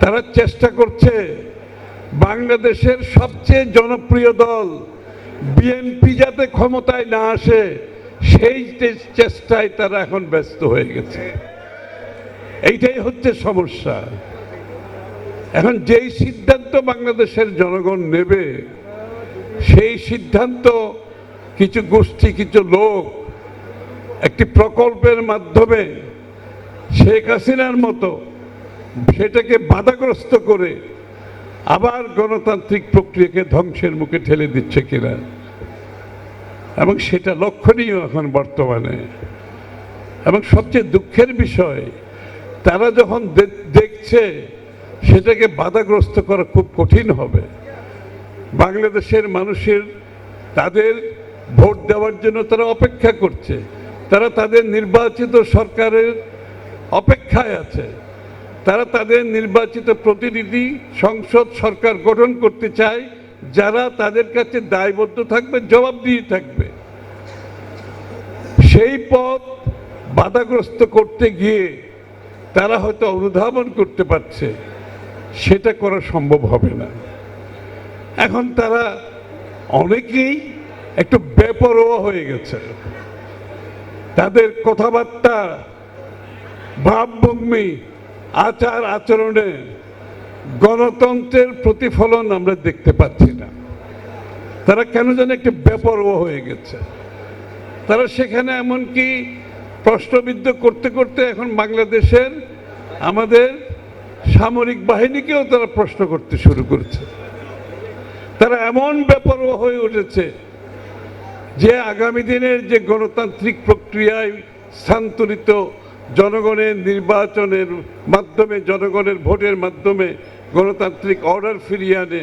তারা চেষ্টা করছে বাংলাদেশের সবচেয়ে জনপ্রিয় দল বিএনপি যাতে ক্ষমতায় না আসে, সেই চেষ্টায় তারা এখন ব্যস্ত হয়ে গেছে। এইটাই হচ্ছে সমস্যা। এখন যেই সিদ্ধান্ত বাংলাদেশের জনগণ নেবে, সেই সিদ্ধান্ত কিছু গোষ্ঠী, কিছু লোক একটি প্রকল্পের মাধ্যমে শেখ হাসিনার মতো সেটাকে বাধাগ্রস্ত করে আবার গণতান্ত্রিক প্রক্রিয়াকে ধ্বংসের মুখে ঠেলে দিচ্ছে কিনা? এবং সেটা লক্ষণীয় এখন বর্তমানে। এবং সবচেয়ে দুঃখের বিষয়, তারা যখন দেখছে সেটাকে বাধাগ্রস্ত করা খুব কঠিন হবে। বাংলাদেশের মানুষের তাদের ভোট দেওয়ার জন্য তারা অপেক্ষা করছে। তারা তাদের নির্বাচিত সরকারের অপেক্ষায় আছে। তারা তাদের নির্বাচিত প্রতিনিধি সংসদ সরকার গঠন করতে চায়, যারা তাদের কাছে দায়বদ্ধ থাকবে, জবাবদিহি থাকবে। সেই পথ বাধাগ্রস্ত করতে গিয়ে তারা হয়তো অনুধাবন করতে পারছে, সেটা করা সম্ভব হবে না। এখন তারা অনেকেই একটু বেপরোয়া হয়ে গেছে। তাদের কথাবার্তা ভাবভঙ্গি আচার আচরণে গণতন্ত্রের প্রতিফলন আমরা দেখতে পাচ্ছি না। তারা কেন যেন একটু বেপরোয়া হয়ে গেছে। তারা সেখানে এমনকি প্রশ্নবিদ্ধ করতে করতে এখন বাংলাদেশের আমাদের সামরিক বাহিনীকেও তারা প্রশ্ন করতে শুরু করেছে। তারা এমন বেপরোয়া হয়ে উঠেছে যে আগামী দিনের যে গণতান্ত্রিক প্রক্রিয়ায় স্থানান্তরিত জনগণের নির্বাচনের মাধ্যমে, জনগণের ভোটের মাধ্যমে গণতান্ত্রিক অর্ডার ফিরিয়ে আনে,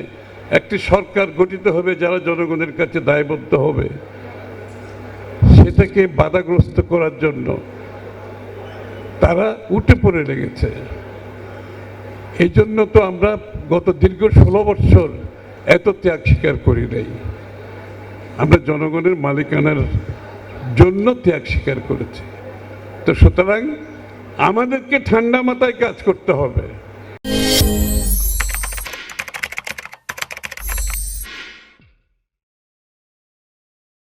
একটি সরকার গঠিত হবে যারা জনগণের কাছে দায়বদ্ধ হবে। সেটাকে বাধাগ্রস্ত করার জন্য তারা উঠে পড়ে লেগেছে। এই জন্য তো আমরা গত দীর্ঘ ষোলো বৎসর এত ত্যাগ স্বীকার করি নাই। আমরা জনগণের মালিকানার জন্য ত্যাগ স্বীকার করেছি। তো সুতরাং আমাদেরকে ঠান্ডা মাথায় কাজ করতে হবে।